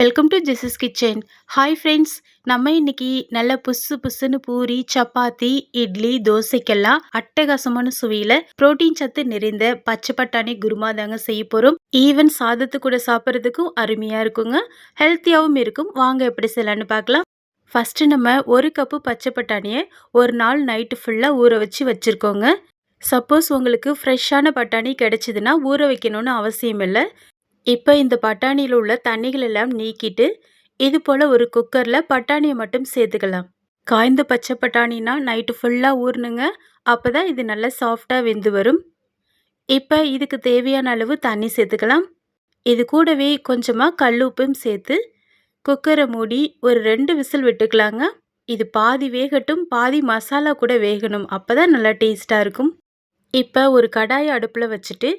Welcome to Jesus kitchen hi friends நம்ம இன்னைக்கு நல்ல புசு புசுன்னு பூரி சப்பாத்தி இட்லி தோசைக்கெல்லாம் அட்டகாசமான சுவையில் புரோட்டீன் சத்து நிறைந்த பச்சை பட்டாணி குருமா தாங்க செய்ய போகிறோம் ஈவன் சாதத்து கூட சாப்பிட்றதுக்கும் அருமையாக இருக்குங்க. ஹெல்த்தியாகவும் இருக்கும். வாங்க எப்படி செய்யலான்னு பார்க்கலாம். ஃபஸ்ட்டு நம்ம ஒரு கப்பு பச்சை பட்டாணியை ஒரு நாள் நைட்டு ஃபுல்லாக ஊற வச்சு வச்சுருக்கோங்க. சப்போஸ் உங்களுக்கு ஃப்ரெஷ்ஷான பட்டாணி கிடைச்சிதுன்னா ஊற வைக்கணும்னு அவசியம் இல்லை இப்போ இந்த பட்டாணியில் உள்ள தண்ணிகள் எல்லாம் நீக்கிட்டு இது போல் ஒரு குக்கரில் பட்டாணியை மட்டும் சேர்த்துக்கலாம். காய்ந்த பச்சை பட்டாணினா நைட்டு ஃபுல்லாக ஊறணுங்க. அப்போ தான் இது நல்லா சாஃப்டாக வெந்து வரும். இப்போ இதுக்கு தேவையான அளவு தண்ணி சேர்த்துக்கலாம். இது கூடவே கொஞ்சமாக கல் உப்பும் சேர்த்து குக்கரை மூடி ஒரு ரெண்டு விசில் விட்டுக்கலாங்க. இது பாதி வேகட்டும் பாதி மசாலா கூட வேகணும். அப்போ தான் நல்லா டேஸ்ட்டாக இருக்கும். இப்போ ஒரு கடாயை அடுப்பில் வச்சுட்டு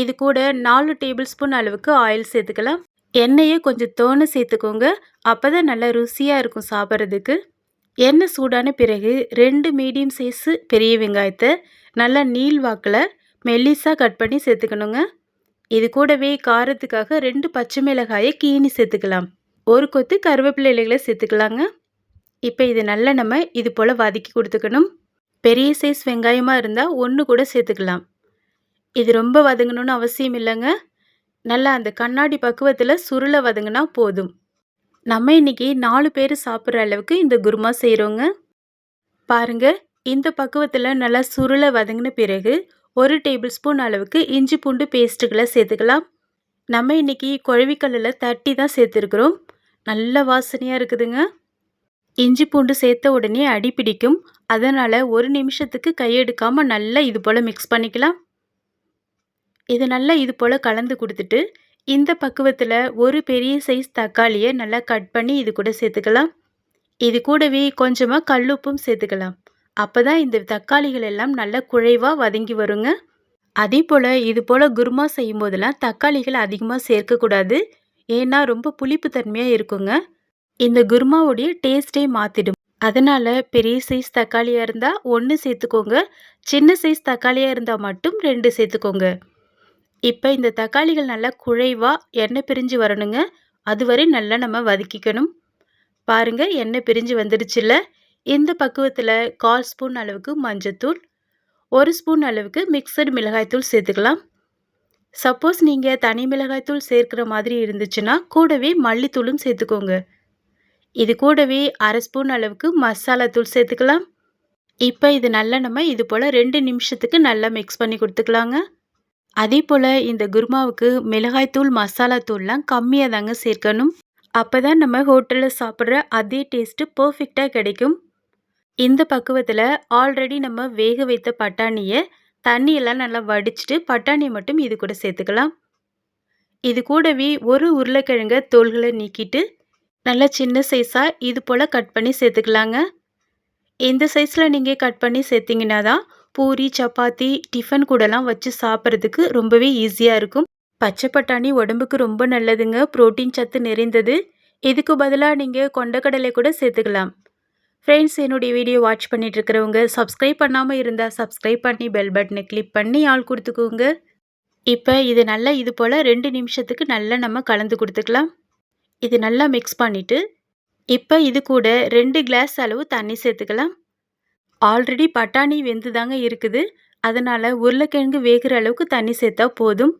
இது கூட நாலு டேபிள் ஸ்பூன் அளவுக்கு ஆயில் சேர்த்துக்கலாம். எண்ணெயை கொஞ்சம் தோணை சேர்த்துக்கோங்க. அப்போ தான் நல்லா ருசியாக இருக்கும் சாப்பிட்றதுக்கு. எண்ணெய் சூடான பிறகு ரெண்டு மீடியம் சைஸு பெரிய வெங்காயத்தை நல்லா நீள் வாக்கில் மெல்லிஸாக கட் பண்ணி சேர்த்துக்கணுங்க. இது கூடவே காரத்துக்காக ரெண்டு பச்சை மிளகாயை கீனி சேர்த்துக்கலாம். ஒரு கொத்து கருவேப்பிலை இலைகளை சேர்த்துக்கலாங்க. இப்போ இது நல்லா நம்ம இது போல் வதக்கி கொடுத்துக்கணும். பெரிய சைஸ் வெங்காயமாக இருந்தால் ஒன்று கூட சேர்த்துக்கலாம். இது ரொம்ப வதங்கணும்னு அவசியம் இல்லைங்க. நல்லா அந்த கண்ணாடி பக்குவத்தில் சுருளை வதங்கினா போதும். நம்ம இன்றைக்கி நாலு பேர் சாப்பிட்ற அளவுக்கு இந்த குருமா செய்கிறோங்க பாருங்க இந்த பக்குவத்தில் நல்லா சுருளை வதங்கின பிறகு ஒரு டேபிள் ஸ்பூன் அளவுக்கு இஞ்சி பூண்டு பேஸ்ட்டுகளை சேர்த்துக்கலாம். நம்ம இன்றைக்கி குழவிக்கல்லில் தட்டி தான் சேர்த்துருக்குறோம். நல்ல வாசனையாக இருக்குதுங்க. இஞ்சி பூண்டு சேர்த்த உடனே அடி பிடிக்கும். அதனால் ஒரு நிமிஷத்துக்கு கையெடுக்காமல் நல்லா இது போல் மிக்ஸ் பண்ணிக்கலாம். இது நல்லா இது போல் கலந்து கொடுத்துட்டு இந்த பக்குவத்தில் ஒரு பெரிய சைஸ் தக்காளியை நல்லா கட் பண்ணி இது கூட சேர்த்துக்கலாம் இது கூடவே கொஞ்சமாக கல்லுப்பும் சேர்த்துக்கலாம் அப்போ தான் இந்த தக்காளிகள் எல்லாம் நல்லா குழைவாக வதங்கி வருங்க. அதே போல் இது போல் குருமா செய்யும் போதெல்லாம் தக்காளிகள் அதிகமாக சேர்க்கக்கூடாது ஏன்னா ரொம்ப புளிப்பு தன்மையாக இருக்குங்க. இந்த குருமாவுடைய டேஸ்ட்டே மாற்றிடும் அதனால் பெரிய சைஸ் தக்காளியாக இருந்தால் ஒன்று சேர்த்துக்கோங்க சின்ன சைஸ் தக்காளியாக இருந்தால் மட்டும் ரெண்டு சேர்த்துக்கோங்க இப்போ இந்த தக்காளிகள் நல்லா குழைவாக எண்ணெய் பிரிஞ்சு வரணுங்க. அதுவரை நல்லா நம்ம வதக்கிக்கணும். பாருங்கள் எண்ணெய் பிரிஞ்சு வந்துடுச்சுல்ல. இந்த பக்குவத்தில் கால் ஸ்பூன் அளவுக்கு மஞ்சத்தூள் ஒரு ஸ்பூன் அளவுக்கு மிக்சடு மிளகாய்த்தூள் சேர்த்துக்கலாம். சப்போஸ் நீங்கள் தனி மிளகாய்த்தூள் சேர்க்குற மாதிரி இருந்துச்சுன்னா கூடவே மல்லித்தூளும் சேர்த்துக்கோங்க. இது கூடவே அரை ஸ்பூன் அளவுக்கு மசாலா தூள் சேர்த்துக்கலாம். இப்போ இது நல்லா நம்ம இது போல் ரெண்டு நிமிஷத்துக்கு நல்லா மிக்ஸ் பண்ணி கொடுத்துக்கலாங்க. அதே போல் இந்த குருமாவுக்கு மிளகாய்த்தூள் மசாலா தூள்லாம் கம்மியாக தாங்க சேர்க்கணும். அப்போ தான் நம்ம ஹோட்டலில் சாப்பிட்ற அதே டேஸ்ட்டு பர்ஃபெக்டாக கிடைக்கும். இந்த பக்குவத்தில் ஆல்ரெடி நம்ம வேக வைத்த பட்டாணியை தண்ணியெல்லாம் நல்லா வடிச்சிட்டு பட்டாணியை மட்டும் இது கூட சேர்த்துக்கலாம். இது கூடவே ஒரு உருளைக்கிழங்க தோள்களை நீக்கிட்டு நல்லா சின்ன சைஸாக இது போல் கட் பண்ணி சேர்த்துக்கலாங்க. இந்த சைஸில் நீங்கள் கட் பண்ணி சேர்த்திங்கன்னா தான் பூரி சப்பாத்தி டிஃபன் கூடலாம் வச்சு சாப்பிட்றதுக்கு ரொம்பவே ஈஸியாக இருக்கும். பச்சை பட்டாணி உடம்புக்கு ரொம்ப நல்லதுங்க. ப்ரோட்டீன் சத்து நிறைந்தது. இதுக்கு பதிலாக நீங்கள் கொண்டக்கடலை கூட சேர்த்துக்கலாம். ஃப்ரெண்ட்ஸ் என்னுடைய வீடியோ வாட்ச் பண்ணிட்டு இருக்கிறவங்க சப்ஸ்கிரைப் பண்ணாமல் இருந்தால் சப்ஸ்கிரைப் பண்ணி பெல் பட்டனை கிளிக் பண்ணி ஆள் கொடுத்துக்கோங்க. இப்போ இது நல்லா இது போல் ரெண்டு நிமிஷத்துக்கு நல்லா நம்ம கலந்து கொடுத்துக்கலாம். இது நல்லா மிக்ஸ் பண்ணிவிட்டு இப்போ இது கூட ரெண்டு கிளாஸ் அளவு தண்ணி சேர்த்துக்கலாம். ஆல்ரெடி பட்டாணி வெந்து தாங்க இருக்குது. அதனால் உருளைக்கிழங்கு வேகிற அளவுக்கு தண்ணி சேர்த்தா போதும்.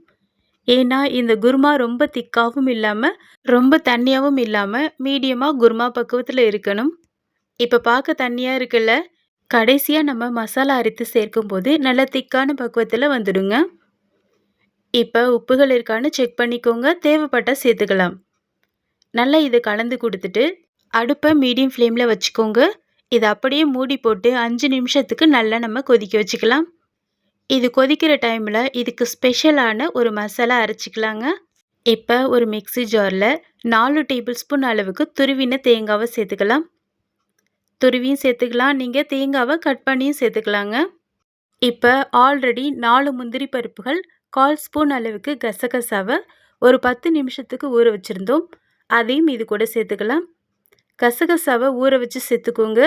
ஏன்னா இந்த குருமா ரொம்ப திக்காகவும் இல்லாமல் ரொம்ப தண்ணியாகவும் இல்லாமல் மீடியமாக குருமா பக்குவத்தில் இருக்கணும். இப்போ பார்க்க தண்ணியாக இருக்குல்ல? கடைசியாக நம்ம மசாலா அரைத்து சேர்க்கும்போது நல்ல திக்கான பக்குவத்தில் வந்துடுங்க. இப்போ உப்புகள் இருக்கான்னு செக் பண்ணிக்கோங்க. தேவைப்பட்டால் சேர்த்துக்கலாம். நல்லா இதை கலந்து கொடுத்துட்டு அடுப்பை மீடியம் ஃப்ளேமில் வச்சுக்கோங்க. இதை அப்படியே மூடி போட்டு அஞ்சு நிமிஷத்துக்கு நல்லா நம்ம கொதிக்க வச்சுக்கலாம். இது கொதிக்கிற டைமில் இதுக்கு ஸ்பெஷலான ஒரு மசாலா அரைச்சிக்கலாங்க. இப்போ ஒரு மிக்சி ஜாரில் நாலு டேபிள் ஸ்பூன் அளவுக்கு துருவின தேங்காவை சேர்த்துக்கலாம். துருவியும் சேர்த்துக்கலாம். நீங்கள் தேங்காவை கட் பண்ணியும் சேர்த்துக்கலாங்க. இப்போ ஆல்ரெடி நாலு முந்திரி பருப்புகள் கால் ஸ்பூன் அளவுக்கு கசகசாவை ஒரு பத்து நிமிஷத்துக்கு ஊற வச்சுருந்தோம். அதையும் இது கூட சேர்த்துக்கலாம். கசகசாவை ஊற வச்சு சேர்த்துக்கோங்க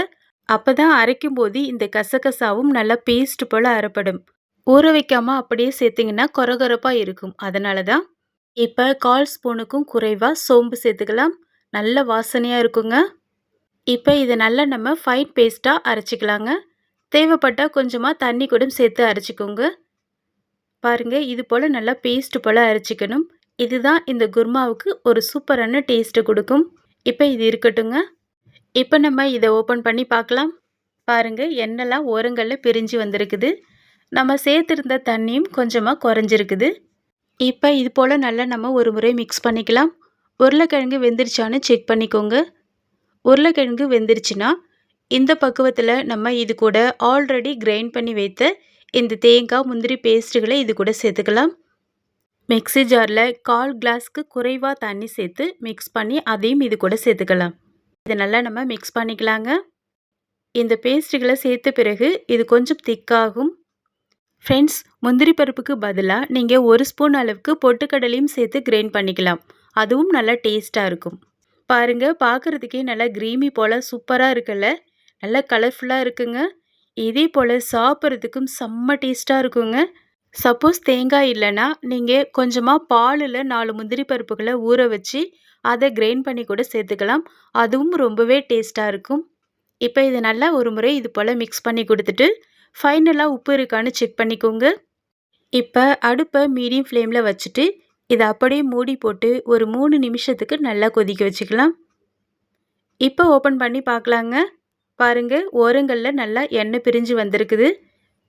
அப்போ தான் அரைக்கும் போது இந்த கசகசாவும் நல்லா பேஸ்ட் போல் அரைப்படும் ஊற வைக்காமல் அப்படியே சேர்த்திங்கன்னா கொரகொரப்பாக இருக்கும். அதனால தான் இப்போ கால் ஸ்பூனுக்கும் குறைவாக சோம்பு சேர்த்துக்கலாம். நல்ல வாசனையாக இருக்குங்க. இப்போ இதை நல்லா நம்ம ஃபைன் பேஸ்ட்டாக அரைச்சிக்கலாங்க. தேவைப்பட்டால் கொஞ்சமாக தண்ணி கூட சேர்த்து அரைச்சிக்கோங்க. பாருங்கள் இது போல் நல்லா பேஸ்ட்டு போல் அரைச்சிக்கணும். இதுதான் இந்த குர்மாவுக்கு ஒரு சூப்பரான டேஸ்ட்டு கொடுக்கும். இப்போ இது இருக்கட்டுங்க இப்போ நம்ம இதை ஓப்பன் பண்ணி பார்க்கலாம். பாருங்கள் எண்ணெய்லாம் ஓரங்களில் பிரிஞ்சு வந்திருக்குது. நம்ம சேர்த்துருந்த தண்ணியும் கொஞ்சமாக குறைஞ்சிருக்குது. இப்போ இது போல் நல்லா நம்ம ஒரு முறை மிக்ஸ் பண்ணிக்கலாம். உருளைக்கிழங்கு வெந்துருச்சான்னு செக் பண்ணிக்கோங்க. உருளைக்கிழங்கு வெந்துருச்சுன்னா இந்த பக்குவத்தில் நம்ம இது கூட ஆல்ரெடி கிரைண்ட் பண்ணி வைத்த இந்த தேங்காய் முந்திரி பேஸ்ட்டுகளை இது கூட சேர்த்துக்கலாம். மிக்ஸி ஜாரில் கால் கிளாஸ்க்கு குறைவாக தண்ணி சேர்த்து மிக்ஸ் பண்ணி அதையும் இது கூட சேர்த்துக்கலாம். இதை நல்லா நம்ம மிக்ஸ் பண்ணிக்கலாங்க. இந்த பேஸ்ட்டுகளை சேர்த்த பிறகு இது கொஞ்சம் திக்காகும். ஃப்ரெண்ட்ஸ் முந்திரி பருப்புக்கு பதிலாக நீங்கள் ஒரு ஸ்பூன் அளவுக்கு பொட்டுக்கடலையும் சேர்த்து கிரைண்ட் பண்ணிக்கலாம். அதுவும் நல்லா டேஸ்ட்டாக இருக்கும். பாருங்கள் பார்க்குறதுக்கே நல்லா க்ரீமி போல் சூப்பராக இருக்குல்ல? நல்லா கலர்ஃபுல்லாக இருக்குங்க. இதே போல் சாப்பிட்றதுக்கும் செம்ம டேஸ்ட்டாக இருக்குங்க. சப்போஸ் தேங்காய் இல்லைன்னா நீங்கள் கொஞ்சமாக பாலில் நாலு முந்திரி பருப்புகளை ஊற வச்சு அதை கிரைண்ட் பண்ணி கூட சேர்த்துக்கலாம். அதுவும் ரொம்பவே டேஸ்ட்டாக இருக்கும். இப்போ இது நல்லா ஒரு முறை இது போல் மிக்ஸ் பண்ணி கொடுத்துட்டு ஃபைனலாக உப்பு இருக்கான்னு செக் பண்ணிக்கோங்க. இப்போ அடுப்பை மீடியம் ஃப்ளேமில் வச்சுட்டு இதை அப்படியே மூடி போட்டு ஒரு மூணு நிமிஷத்துக்கு நல்லா கொதிக்க வச்சுக்கலாம். இப்போ ஓப்பன் பண்ணி பார்க்கலாங்க. பாருங்கள் ஓரங்களில் நல்லா எண்ணெய் பிரிஞ்சு வந்திருக்குது.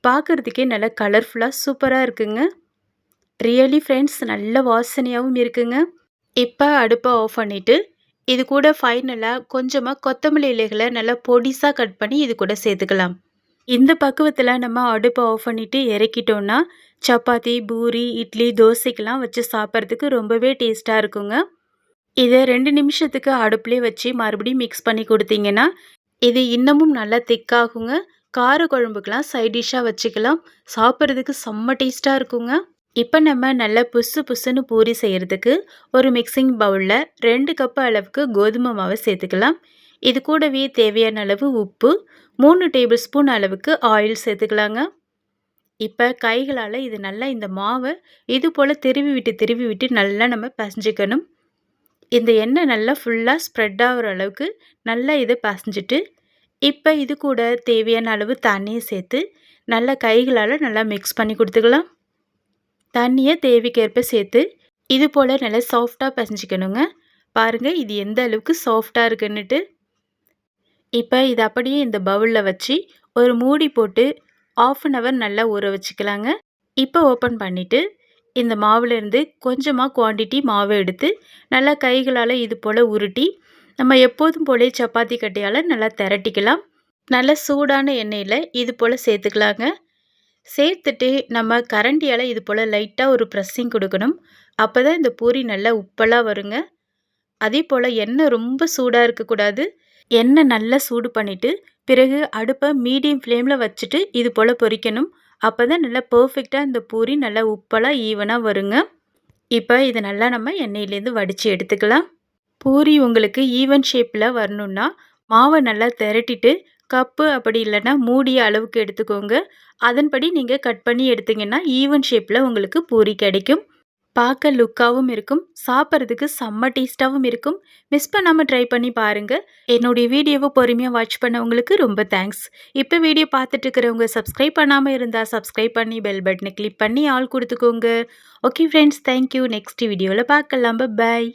பார்க்குறதுக்கே நல்லா கலர்ஃபுல்லாக சூப்பராக இருக்குங்க. ரியலி ஃப்ரெண்ட்ஸ் நல்ல வாசனையாகவும் இருக்குங்க. இப்போ அடுப்பை ஆஃப் பண்ணிவிட்டு இது கூட ஃபைனலாக கொஞ்சமாக கொத்தமல்லி இலைகளை நல்லா பொடிசாக கட் பண்ணி இது கூட சேர்த்துக்கலாம். இந்த பக்குவத்தில் நம்ம அடுப்பை ஆஃப் பண்ணிவிட்டு இறக்கிட்டோன்னா சப்பாத்தி பூரி இட்லி தோசைக்கெலாம் வச்சு சாப்பிட்றதுக்கு ரொம்பவே டேஸ்ட்டாக இருக்குங்க. இதை ரெண்டு நிமிஷத்துக்கு அடுப்புலேயே வச்சு மறுபடியும் மிக்ஸ் பண்ணி கொடுத்தீங்கன்னா இது இன்னமும் நல்லா திக்காகுங்க கார குழம்புக்கெலாம் சைட் டிஷ்ஷாக வச்சுக்கலாம். சாப்பிட்றதுக்கு செம்ம டேஸ்ட்டாக இருக்குங்க. இப்போ நம்ம நல்ல புசு புசுன்னு பூரி செய்கிறதுக்கு ஒரு மிக்சிங் பவுலில் ரெண்டு கப்பு அளவுக்கு கோதுமை மாவை சேர்த்துக்கலாம். இது கூடவே தேவையான அளவு உப்பு மூணு டேபிள் ஸ்பூன் அளவுக்கு ஆயில் சேர்த்துக்கலாங்க. இப்போ கைகளால் இது நல்லா இந்த மாவை இது போல் திருவி விட்டு திருவி விட்டு நல்லா நம்ம பசஞ்சிக்கணும். இந்த எண்ணெய் நல்லா ஃபுல்லாக ஸ்ப்ரெட் ஆகிற அளவுக்கு நல்லா இதை பசஞ்சிட்டு இப்போ இது கூட தேவையான அளவு தண்ணியை சேர்த்து நல்லா கைகளால் நல்லா மிக்ஸ் பண்ணி கொடுத்துக்கலாம். தண்ணியை தேவைக்கேற்ப சேர்த்து இது போல் நல்லா சாஃப்டாக பசஞ்சிக்கணுங்க. பாருங்கள் இது எந்த அளவுக்கு சாஃப்டாக இருக்குன்னுட்டு. இப்போ இது அப்படியே இந்த பவுலில் வச்சு ஒரு மூடி போட்டு ஆஃப் அன் ஹவர் நல்லா ஊற வச்சுக்கலாங்க. இப்போ ஓப்பன் பண்ணிவிட்டு இந்த மாவுலேருந்து கொஞ்சமாக குவான்டிட்டி மாவை எடுத்து நல்லா கைகளால் இது போல் உருட்டி நம்ம எப்போதும் போலே சப்பாத்தி கட்டையால் நல்லா திரட்டிக்கலாம். நல்ல சூடான எண்ணெயில் இது போல் சேர்த்துக்கலாங்க. சேர்த்துட்டு நம்ம கரண்டியால் இது போல் லைட்டாக ஒரு ப்ரெஸ்ஸிங் கொடுக்கணும். அப்போ தான் இந்த பூரி நல்லா உப்பலாக வருங்க. அதே போல் எண்ணெய் ரொம்ப சூடாக இருக்கக்கூடாது. எண்ணெய் நல்லா சூடு பண்ணிவிட்டு பிறகு அடுப்பை மீடியம் ஃப்ளேமில் வச்சுட்டு இது போல் பொரிக்கணும் அப்போ தான் நல்லா பர்ஃபெக்டாக இந்த பூரி நல்லா உப்பலாக ஈவனாக வருங்க. இப்போ இதை நல்லா நம்ம எண்ணெயிலேருந்து வடித்து எடுத்துக்கலாம். பூரி உங்களுக்கு ஈவன் ஷேப்பில் வரணுன்னா மாவை நல்லா திரட்டிட்டு கப்பு அப்படி இல்லைன்னா மூடிய அளவுக்கு எடுத்துக்கோங்க. அதன்படி நீங்கள் கட் பண்ணி எடுத்திங்கன்னா ஈவன் ஷேப்பில் உங்களுக்கு பூரி கிடைக்கும். பார்க்க லுக்காகவும் இருக்கும். சாப்பிட்றதுக்கு செம்ம டேஸ்ட்டாகவும் இருக்கும். மிஸ் பண்ணாமல் ட்ரை பண்ணி பாருங்கள் என்னுடைய வீடியோவை பொறுமையாக வாட்ச் பண்ணவங்களுக்கு ரொம்ப தேங்க்ஸ் இப்போ வீடியோ பார்த்துட்டு இருக்கிறவங்க சப்ஸ்கிரைப் பண்ணாமல் இருந்தால் சப்ஸ்கிரைப் பண்ணி பெல் பட்டனை கிளிக் பண்ணி ஆள் கொடுத்துக்கோங்க. ஓகே ஃப்ரெண்ட்ஸ் தேங்க்யூ நெக்ஸ்ட் வீடியோவில் பார்க்கலாம். பாய்